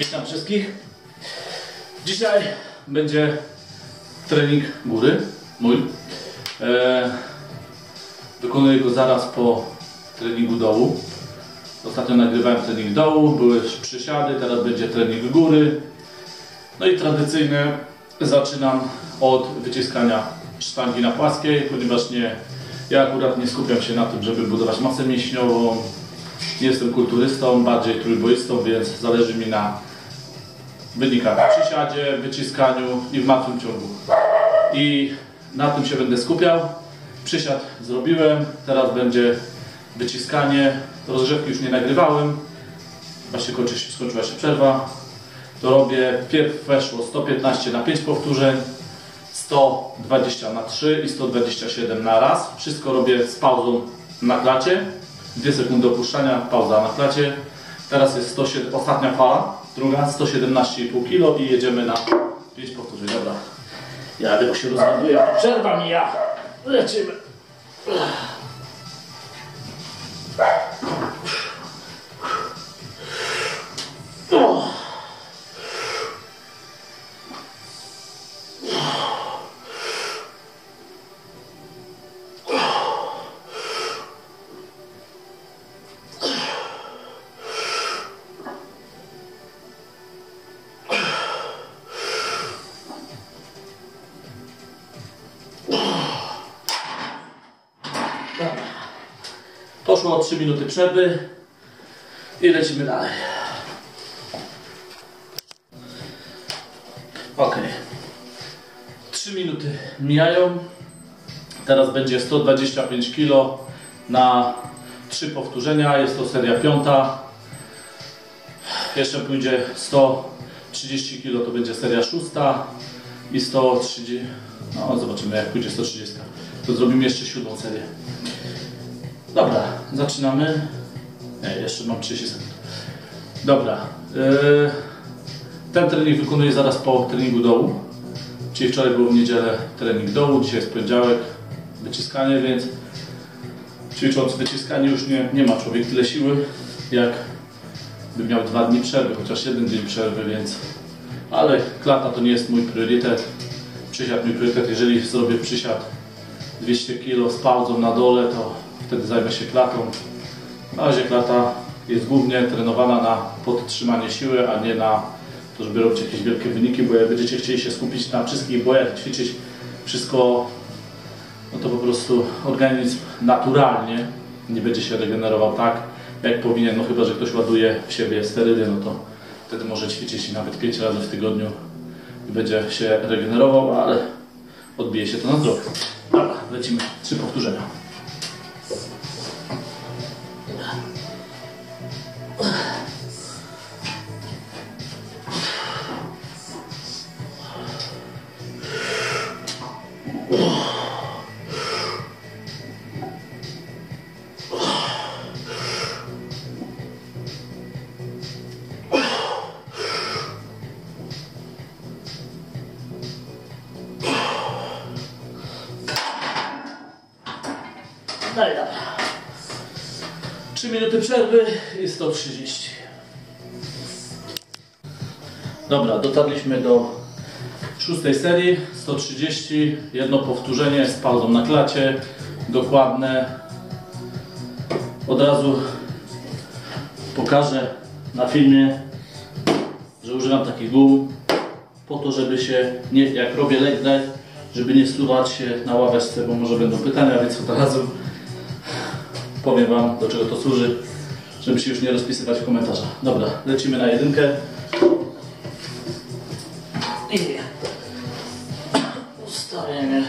Witam wszystkich. Dzisiaj będzie trening góry, mój. E, wykonuję go zaraz po treningu dołu. Ostatnio nagrywałem trening dołu, były przysiady, teraz będzie trening góry. No i tradycyjnie zaczynam od wyciskania sztangi na płaskiej, ponieważ nie, ja akurat nie skupiam się na tym, żeby budować masę mięśniową. Nie jestem kulturystą, bardziej trójboistą, więc zależy mi na wynikach w przysiadzie, wyciskaniu i w martwym ciągu. I na tym się będę skupiał. Przysiad zrobiłem, teraz będzie wyciskanie. Rozgrzewki już nie nagrywałem. Właśnie kończy skończyła się przerwa. To robię, pierw weszło 115 na 5 powtórzeń, 120 na 3 i 127 na raz. Wszystko robię z pauzą na klacie. 2 sekundy opuszczania, pauza na klacie. Teraz jest 107, ostatnia fala, druga 117,5 kg i jedziemy na 5 powtórzeń. Dobra. Jadę, bo się rozładuje. Przerwa mi ja. Lecimy. Poszło 3 minuty przerwy i lecimy dalej. Ok. 3 minuty mijają. Teraz będzie 125 kg na 3 powtórzenia. Jest to seria piąta. Jeszcze pójdzie 130 kg, to będzie seria szósta i 130. No, zobaczymy jak pójdzie 130. To zrobimy jeszcze siódmą serię. Dobra, zaczynamy. Nie, jeszcze mam 30 sekund. Dobra. Yy, ten trening wykonuję zaraz po treningu dołu. Czyli wczoraj był w niedzielę trening dołu, dzisiaj jest poniedziałek, wyciskanie, więc ćwicząc wyciskanie już nie, nie ma człowiek tyle siły, jak by miał dwa dni przerwy, chociaż jeden dzień przerwy, więc ale klata to nie jest mój priorytet. Przysiad mój priorytet, jeżeli zrobię przysiad 200 kg z pauzą na dole, to wtedy zajmę się klatą. Na razie klata jest głównie trenowana na podtrzymanie siły, a nie na to, żeby robić jakieś wielkie wyniki, bo jak będziecie chcieli się skupić na wszystkich bojach i ćwiczyć wszystko, no to po prostu organizm naturalnie nie będzie się regenerował tak, jak powinien, no chyba, że ktoś ładuje w siebie sterydy, no to wtedy może ćwiczyć nawet 5 razy w tygodniu i będzie się regenerował, ale odbije się to na zdrowiu. Dobra, lecimy. Trzy powtórzenia. 3 minuty przerwy i 130. Dobra, dotarliśmy do szóstej serii. 130, jedno powtórzenie z pauzą na klacie. Dokładne. Od razu pokażę na filmie, że używam takich gum po to, żeby się, nie, jak robię leg żeby nie stuwać się na ławeczce, bo może będą pytania, więc od razu powiem Wam, do czego to służy, żeby się już nie rozpisywać w komentarzach. Dobra, lecimy na jedynkę. I ustawienie.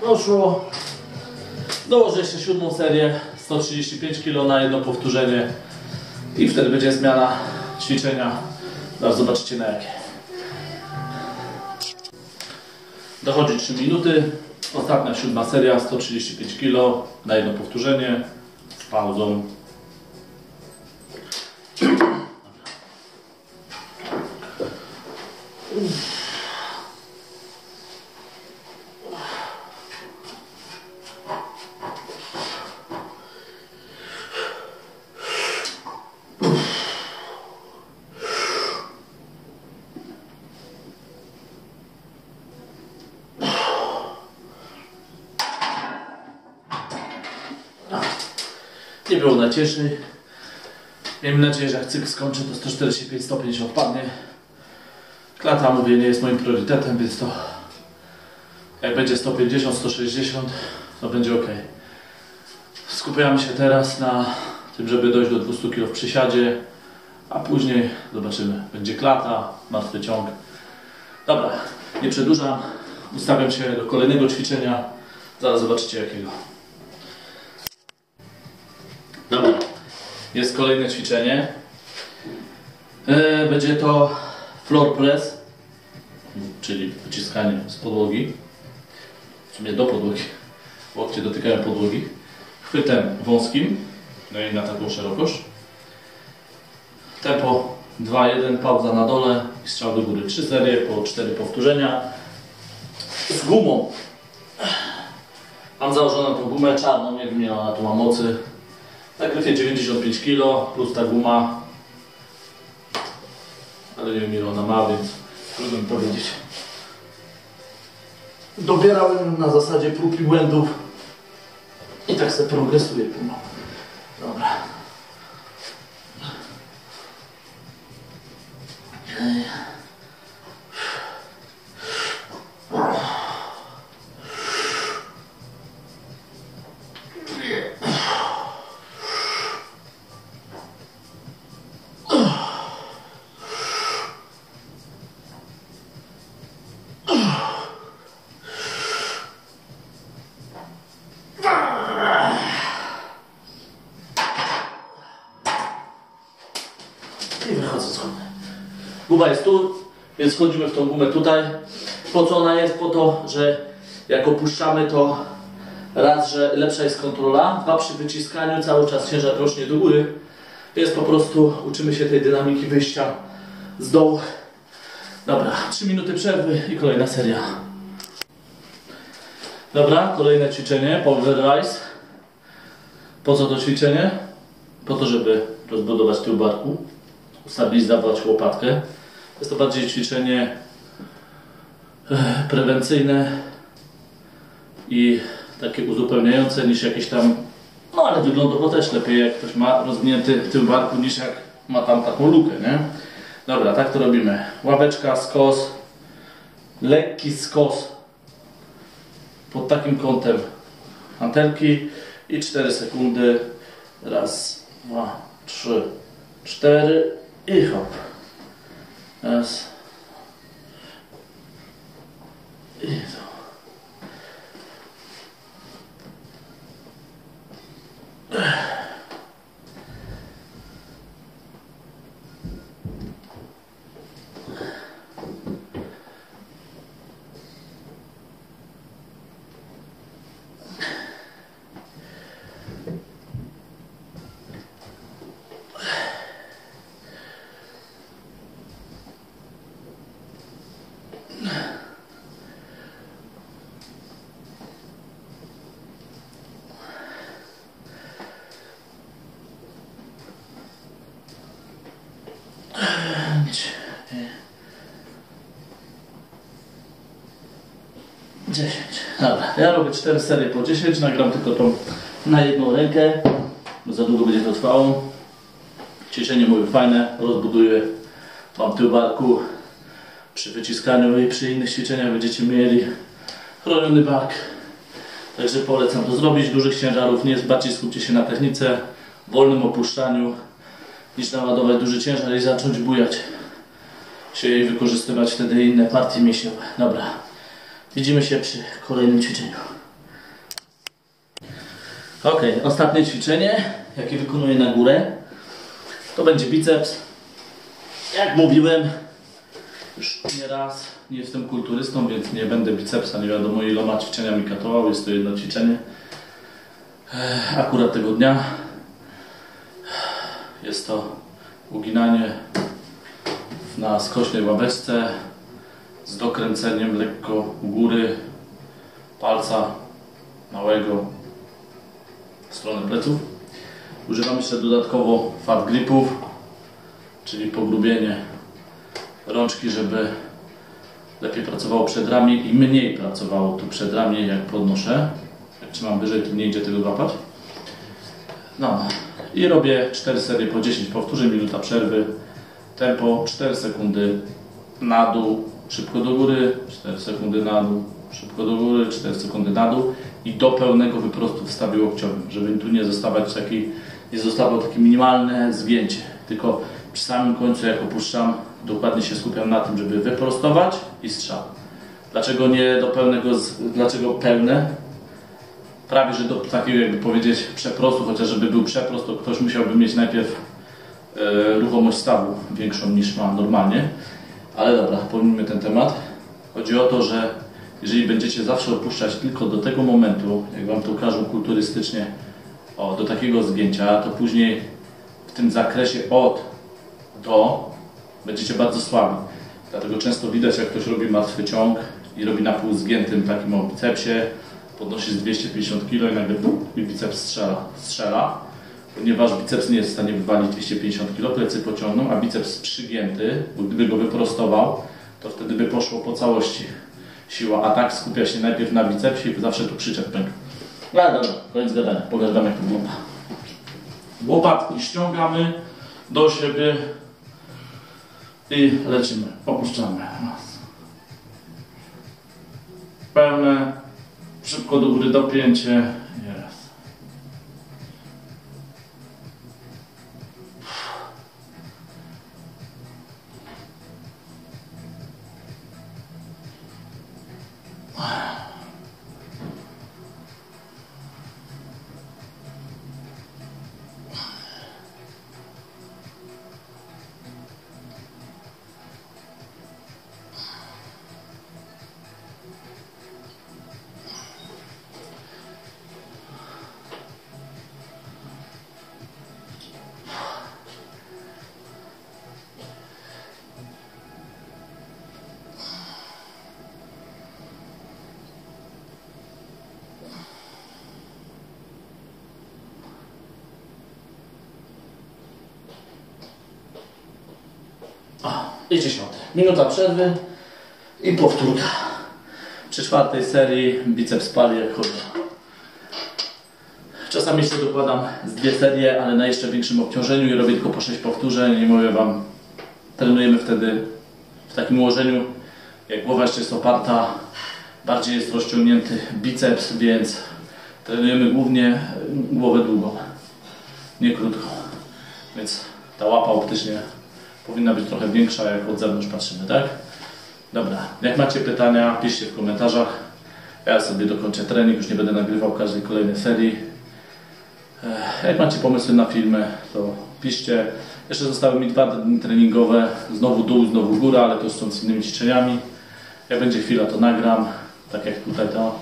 Poszło. Dołożę jeszcze siódmą serię, 135 kg na jedno powtórzenie i wtedy będzie zmiana ćwiczenia. Zaraz zobaczycie na jakie. Dochodzi 3 minuty. Ostatnia siódma seria, 135 kg na jedno powtórzenie z pauzą. Było najciężej. Miejmy nadzieję, że jak cykl skończę, to 145 stopni się odpadnie. Klata, mówię, nie jest moim priorytetem, więc to jak będzie 150, 160, to będzie ok. Skupiamy się teraz na tym, żeby dojść do 200 kg w przysiadzie, a później zobaczymy. Będzie klata, martwy ciąg. Dobra, nie przedłużam. Ustawiam się do kolejnego ćwiczenia. Zaraz zobaczycie jakiego. Dobra, jest kolejne ćwiczenie. E, Będzie to floor press, czyli wyciskanie z podłogi. W sumie do podłogi. Łokcie dotykają podłogi. Chwytem wąskim, no i na taką szerokość. Tempo 2-1, pauza na dole i strzał do góry. 3 serie po 4 powtórzenia. Z gumą. Mam założoną tą gumę czarną, nie wiem ile ona tu ma mocy. Na gryfie 95 kg plus ta guma. Ale nie wiem ile ona ma, więc trudno mi powiedzieć. Dobierałem na zasadzie prób i błędów. I tak sobie progresuje pomału. Dobra. Guma jest tu, więc wchodzimy w tą gumę tutaj. Po co ona jest? Po to, że jak opuszczamy to raz, że lepsza jest kontrola, dwa przy wyciskaniu cały czas ciężar rośnie do góry, więc po prostu uczymy się tej dynamiki wyjścia z dołu. Dobra, 3 minuty przerwy i kolejna seria. Dobra, kolejne ćwiczenie, power rise. Po co to ćwiczenie? Po to, żeby rozbudować tył barku, ustabilizować łopatkę. Jest to bardziej ćwiczenie e, prewencyjne i takie uzupełniające niż jakieś tam, no ale wyglądowo też lepiej jak ktoś ma rozwinięty tył barku niż jak ma tam taką lukę, nie? Dobra, tak to robimy. Ławeczka, skos, lekki skos pod takim kątem antenki i 4 sekundy. Raz, dwa, trzy, cztery i hop. Raz. I to. Pięć, y, dziesięć. Dobra, ja robię cztery serie po 10, nagram tylko tą na jedną rękę, bo za długo będzie to trwało. Ćwiczenie mówię fajne, rozbuduję Wam tył barku. Przy wyciskaniu i przy innych ćwiczeniach będziecie mieli chroniony bark. Także polecam to zrobić. Dużych ciężarów nie, bardziej skupcie się na technice, wolnym opuszczaniu niż naładować duży ciężar i zacząć bujać i wykorzystywać wtedy inne partie mięśniowe. Dobra, widzimy się przy kolejnym ćwiczeniu. Ok, ostatnie ćwiczenie, jakie wykonuję na górę, to będzie biceps. Jak mówiłem, już nie raz nie jestem kulturystą, więc nie będę bicepsa nie wiadomo iloma ćwiczeniami katował. Jest to jedno ćwiczenie akurat tego dnia. Jest to uginanie na skośnej ławeczce z dokręceniem lekko u góry palca małego w stronę pleców. Używam jeszcze dodatkowo fat gripów, czyli pogrubienie rączki, żeby lepiej pracowało przed ramię i mniej pracowało tu przed ramię jak podnoszę. Jak trzymam wyżej, to nie idzie tego złapać. No, I robię 4 serie po 10 powtórzeń, minuta przerwy. Tempo 4 sekundy na dół, szybko do góry, 4 sekundy na dół, szybko do góry, 4 sekundy na dół i do pełnego wyprostu w stawie łokciowym, żeby tu nie zostawać taki, nie zostało takie minimalne zgięcie, tylko przy samym końcu jak opuszczam, dokładnie się skupiam na tym, żeby wyprostować i strzał. Dlaczego nie do pełnego, dlaczego pełne? Prawie, że do takiego jakby powiedzieć przeprostu, chociaż żeby był przeprost, to ktoś musiałby mieć najpierw ruchomość stawu większą niż ma normalnie. Ale dobra, pomijmy ten temat. Chodzi o to, że jeżeli będziecie zawsze opuszczać tylko do tego momentu, jak Wam to ukażą kulturystycznie, o, do takiego zgięcia, to później w tym zakresie od do będziecie bardzo słabi. Dlatego często widać, jak ktoś robi martwy ciąg i robi na pół zgiętym takim o bicepsie, podnosi z 250 kg i nagle i biceps strzela, strzela. Ponieważ biceps nie jest w stanie wywalić 250 kg, plecy pociągną, a biceps przygięty, bo gdyby go wyprostował, to wtedy by poszło po całości siła. A tak skupia się najpierw na bicepsie i zawsze tu przyczep pęka. No dobra, koniec gadania. Pokażę jak to wygląda. Łopatki ściągamy do siebie i lecimy. Opuszczamy. Pełne. Szybko do góry dopięcie. 50. Minuta przerwy i powtórka. Przy czwartej serii biceps pali jak cholera. Czasami jeszcze dokładam z dwie serie, ale na jeszcze większym obciążeniu i robię tylko po 6 powtórzeń i mówię Wam, trenujemy wtedy w takim ułożeniu, jak głowa jeszcze jest oparta, bardziej jest rozciągnięty biceps, więc trenujemy głównie głowę długą, nie krótką. Więc ta łapa optycznie powinna być trochę większa, jak od zewnątrz patrzymy, tak? Dobra, jak macie pytania, piszcie w komentarzach. Ja sobie dokończę trening, już nie będę nagrywał każdej kolejnej serii. Jak macie pomysły na filmy, to piszcie. Jeszcze zostały mi dwa dni treningowe, znowu dół, znowu góra, ale to już są z innymi ćwiczeniami. Jak będzie chwila, to nagram, tak jak tutaj to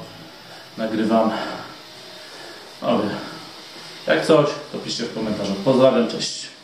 nagrywam. Dobra. Jak coś, to piszcie w komentarzach. Pozdrawiam, cześć.